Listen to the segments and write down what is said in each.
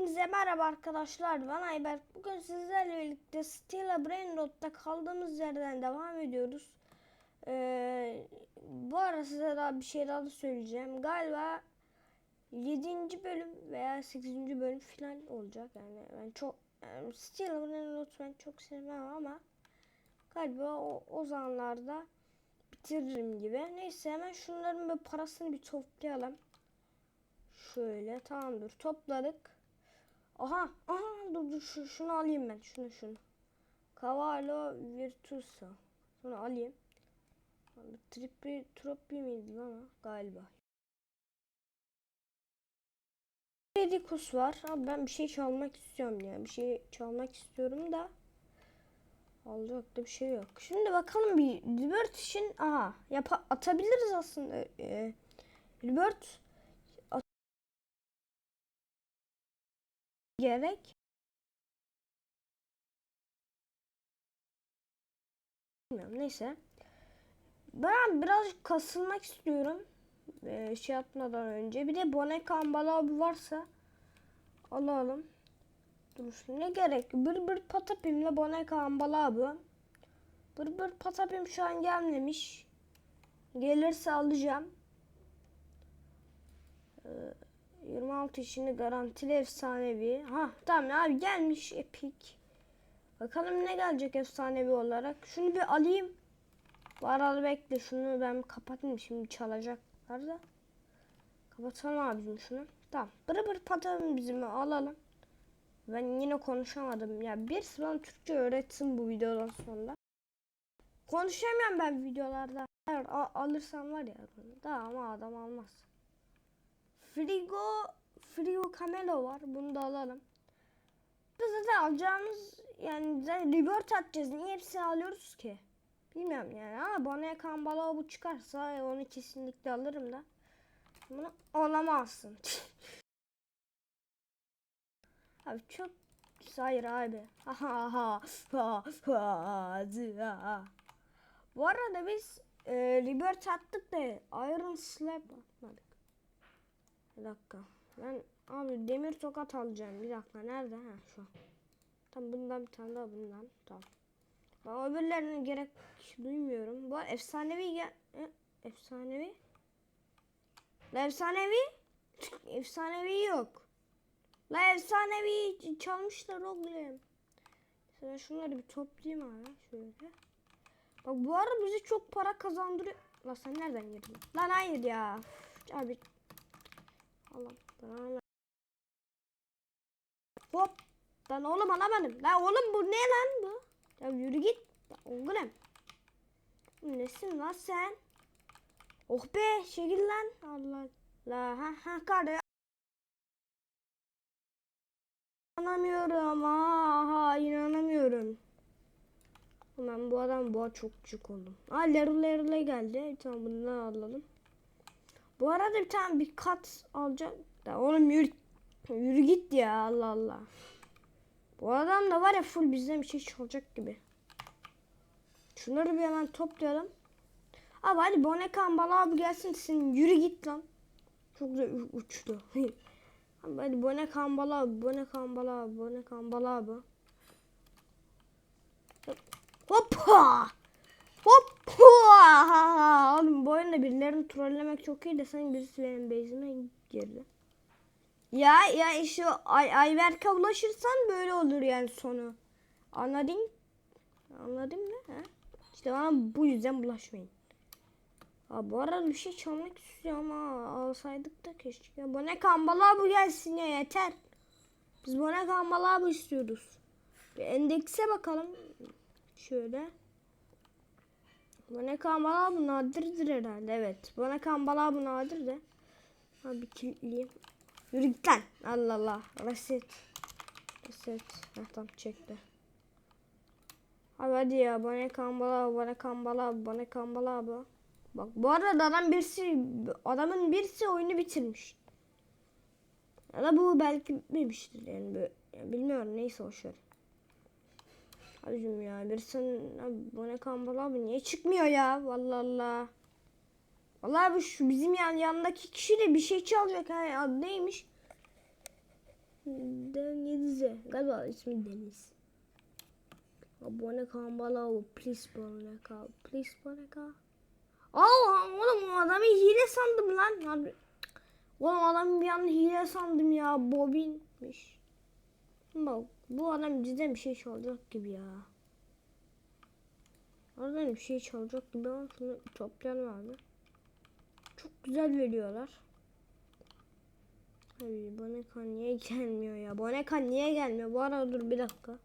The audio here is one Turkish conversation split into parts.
Hepinize merhaba arkadaşlar. Ben Ayberk. Bugün sizlerle birlikte Stella Brainrot'ta kaldığımız yerden devam ediyoruz. Ee, bu ara size daha bir şey daha da söyleyeceğim. Galiba 7. bölüm veya 8. bölüm final olacak. Yani ben çok yani Stella Brainrot ben çok sevmem ama galiba o, o zamanlarda bitiririm gibi. Neyse hemen şunların bir parasını bir toplayalım. Şöyle tamamdır topladık. Aha aha dur dur şu, şunu alayım ben şunu şunu. Cavallo Virtuoso. Şunu alayım. Tripi Tropi miydi lan galiba. Redicus var. Abi ben bir şey çalmak istiyorum ya. Bir şey çalmak istiyorum da. Alacak da bir şey yok. Şimdi bakalım bir Libert için aha yap atabiliriz aslında. Ee, Libert gerek. Bilmiyorum neyse. Ben birazcık kasılmak istiyorum. Ee, şey yapmadan önce. Bir de Bonek Ambala abi varsa alalım. Dur ne gerek? Bir bir patapimle Bonek Ambala abi. Bir bir patapim şu an gelmemiş. Gelirse alacağım. Ee, 26 işini garantili efsanevi. Ha tamam abi gelmiş epik. Bakalım ne gelecek efsanevi olarak. Şunu bir alayım. Bu arada bekle şunu ben kapatayım şimdi çalacaklar da. Kapatalım abicim şunu. Tamam. Bırı bırı patalım bizim alalım. Ben yine konuşamadım. Ya bir bana Türkçe öğretsin bu videodan sonra. Konuşamıyorum ben videolarda. Eğer alırsam var ya. Ama adam almaz. Frigo Frigo Camelo var. Bunu da alalım. Biz zaten alacağımız yani zaten revert atacağız. Niye hepsini alıyoruz ki? Bilmiyorum yani ama bana Kambala bu çıkarsa onu kesinlikle alırım da. Bunu alamazsın. abi çok hayır abi. Bu arada biz e, Rebirth attık da Iron Slab atmadık. Bir dakika. Ben abi demir tokat alacağım. Bir dakika nerede? Ha şu. Tam bundan bir tane daha bundan. Tamam. Ben öbürlerine gerek duymuyorum. Bu efsanevi gel efsanevi. La efsanevi? Efsanevi yok. La efsanevi çalmışlar oğlum. Sen şunları bir toplayayım abi şöyle. Bak bu arada bize çok para kazandırıyor. La sen nereden girdin? Lan hayır ya. Abi Allah. Hop. Lan oğlum alamadım. Lan oğlum bu ne lan bu? Ya yürü git. Ya oğlum. Nesin lan sen? Oh be çekil lan. Allah Allah. Ha ha kardeş. İnanamıyorum. Aha inanamıyorum. Ben bu adam boğa çok küçük oldum. Aa Leru Leru'la geldi. Tamam bundan alalım. Bu arada bir tane bir kat alacak. Da oğlum yürü, yürü git ya Allah Allah. Bu adam da var ya full bizden bir şey çalacak gibi. Şunları bir hemen toplayalım. Abi hadi Bonekan Bala abi gelsin sen yürü git lan. Çok güzel uçtu. abi hadi Bonekan Bala abi, Bonekan Bala abi, Bonekan Bala abi. Hoppa! Hop! Oğlum bu oyunda birilerini trollemek çok iyi de sen birisi benim base'ime girdi. Ya ya işte Ay Ayberk'e ulaşırsan böyle olur yani sonu. Anladın? Anladın mı? He? İşte bana bu yüzden bulaşmayın. Ha, bu arada bir şey çalmak istiyorum ama alsaydık da keşke. Bu ne kambala bu gelsin ya yeter. Biz bu ne kambala bu istiyoruz. Bir endekse bakalım. Şöyle. Bana kambala bu nadirdir herhalde. Evet. Bana kambala bu nadir de. Abi kilitleyeyim. Yürü git lan. Allah Allah. Reset. Reset. Heh, tamam çekti. Abi hadi ya. Bana kambala bana kambala bana kambala bu. Bak bu arada adam birisi adamın birisi oyunu bitirmiş. Ya da bu belki bitmemiştir yani böyle. Yani bilmiyorum neyse hoşver. Abicim ya bir sen bu ne kambal abi niye çıkmıyor ya vallahi Allah. Vallahi abi şu bizim yan yanındaki kişi de bir şey çalacak ha adı neymiş? De Denizi. Galiba ismi Deniz. Abone kambala please abone kal. Please abone kal. Aa oğlum o adamı hile sandım lan. Harbi. Oğlum adamı bir an hile sandım ya. Bobinmiş. Bak bu adam cidden bir şey çalacak gibi ya. Oradan bir şey çalacak gibi ama şunu toplayalım abi. Çok güzel veriyorlar. Abi Boneka niye gelmiyor ya? Boneka niye gelmiyor? Bu arada dur bir dakika.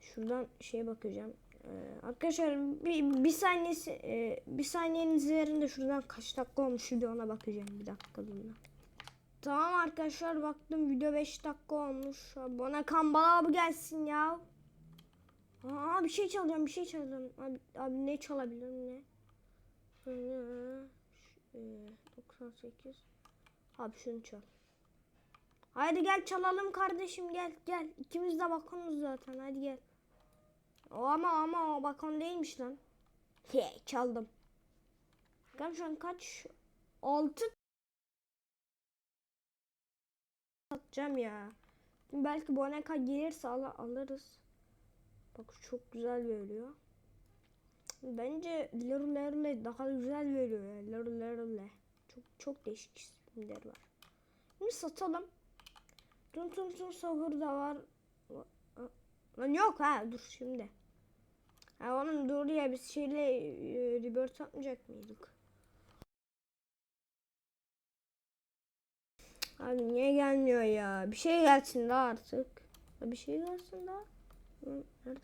Şuradan şeye bakacağım. Ee, arkadaşlar bir, bir saniyesi e, bir saniyeniz verin de şuradan kaç dakika olmuş video ona bakacağım bir dakika bundan. Tamam arkadaşlar baktım video 5 dakika olmuş. Bana kambala abi gelsin ya. Aa bir şey çalacağım bir şey çalacağım. Abi, abi ne çalabilirim ne? Ee, ş- e, 98. Abi şunu çal. Haydi gel çalalım kardeşim gel gel. İkimiz de bakonuz zaten hadi gel. O ama ama o bakon değilmiş lan. He çaldım. Bakalım şu an kaç? 6 satacağım ya. Belki boneka gelirse al alırız. Bak çok güzel veriyor. Bence Leru Lerule daha güzel veriyor ya. Leru Lerule. Çok çok değişik isimler var. Şimdi satalım. Tun tun tun sahur da var. Lan yok ha dur şimdi. Ha oğlum dur ya biz şeyle e, rebirth atmayacak mıydık? Abi niye gelmiyor ya? Bir şey gelsin daha artık. Bir şey gelsin daha. Nerede?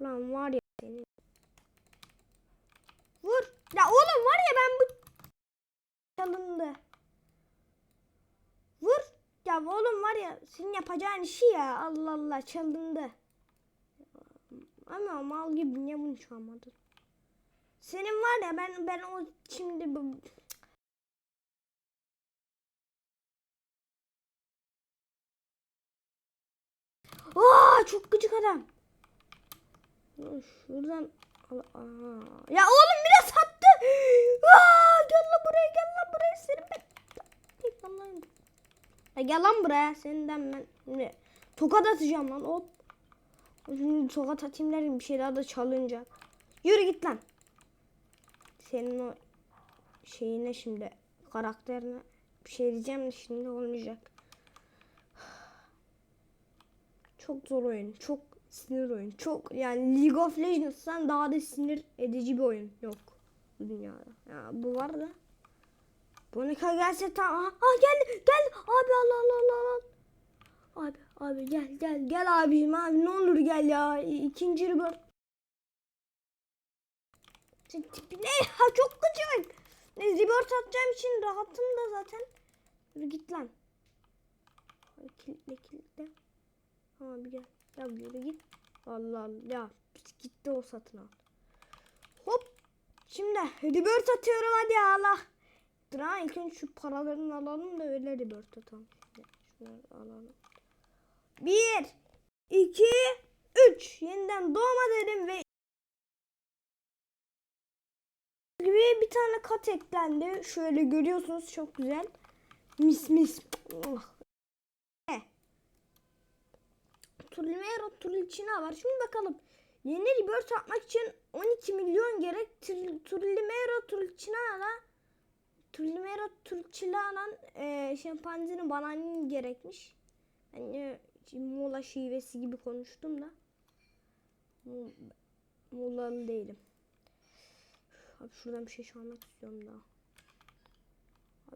Lan var ya senin. Vur. Ya oğlum var ya ben bu çalındı. Vur. Ya oğlum var ya senin yapacağın işi ya. Allah Allah çalındı. Ama mal gibi niye bunu çalmadın? Senin var ya ben ben o şimdi bu Çok gıcık adam. Şuradan. Ya oğlum bir de sattı. Aa, gel lan buraya gel lan buraya senin ben. Gel lan. Ya gel lan buraya senden ben şimdi tokat atacağım lan hop. Şimdi tokat atayım derim bir şey daha da çalınca. Yürü git lan. Senin o şeyine şimdi karakterine bir şey diyeceğim de şimdi olmayacak. Çok zor oyun. Çok sinir oyun. Çok yani League of Legends'tan daha da sinir edici bir oyun yok bu dünyada. Ya bu var da. Bonika gelse tamam. Aha geldi geldi. Abi Allah Allah Allah. Abi abi gel gel gel abim abi ne olur gel ya. İkinci tipi ne ya çok gıcık. Ne rübör atacağım için rahatım da zaten. Git lan. Kilitle kilitle. Abi gel. Ya yürü git. Allah Allah. Ya gitti o satın al. Hop. Şimdi rebirth atıyorum hadi Allah. Dur ilk önce şu paralarını alalım da öyle rebirth atalım. Şimdi Şunları alalım. Bir. iki, Üç. Yeniden doğma dedim ve gibi bir tane kat eklendi. Şöyle görüyorsunuz çok güzel. Mis mis. Oh. Ne? Turlimero Turlicina var. Şimdi bakalım. Yeni rebirth atmak için 12 milyon gerek. Tur- Turlimero Turlicina'la Turlimero Turlicina'la e, şempanzenin bananinin gerekmiş. Hani Muğla şivesi gibi konuştum da. Mu- Muğla'lı değilim. Abi şuradan bir şey çalmak istiyorum daha.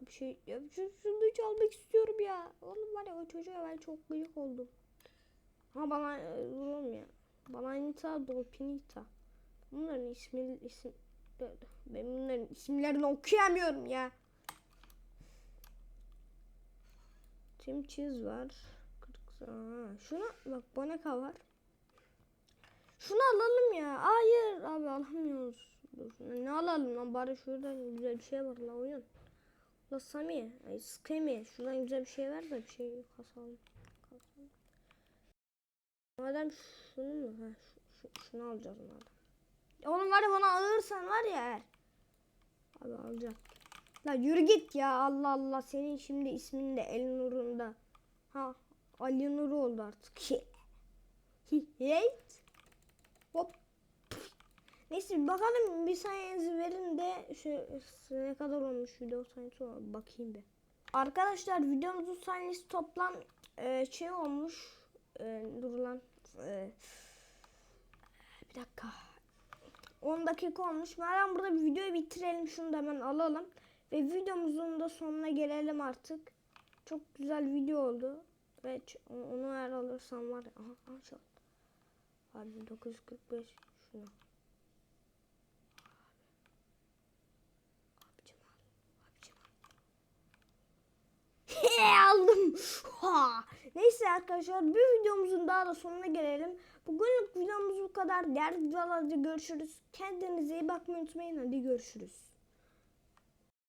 Abi şey ya şu, şunu çalmak istiyorum ya. Oğlum var ya o çocuğa ben çok gıcık oldum. Ha bana e, oğlum ya. Bananita Dolpinita. Bunların ismi isim ben bunların isimlerini okuyamıyorum ya. Tim Cheese var. Aa, şuna bak Boneka var. Şunu alalım ya. Hayır abi alamıyoruz. Dur, Ne alalım lan bari şuradan güzel bir şey var la oyun. La Sami, ay Skemi şuradan güzel bir şey ver de bir şey kasalım. Madem şunu mu? Ha, şu, şu- şunu alacağız madem. Oğlum var ya bana alırsan var ya eğer. Abi alacak. La yürü git ya Allah Allah senin şimdi ismin de el nurunda. Ha Ali Nur oldu artık. Hate. Hop. Neyse bakalım bir sayenizi verin de şu ne kadar olmuş video sayısı bakayım bir. Arkadaşlar videomuzun sayısı toplam e, şey olmuş. E, dur lan. E, bir dakika. 10 dakika olmuş. Madem burada videoyu bitirelim. Şunu da hemen alalım. Ve videomuzun da sonuna gelelim artık. Çok güzel video oldu. Ve onu eğer alırsam var ya. Aha, aha. Harbi 945 şunu. Abicim al. Abicim al. He, aldım. Neyse arkadaşlar bir videomuzun daha da sonuna gelelim. Bugünlük videomuz bu kadar. Diğer videolarda görüşürüz. Kendinize iyi bakmayı unutmayın. Hadi görüşürüz.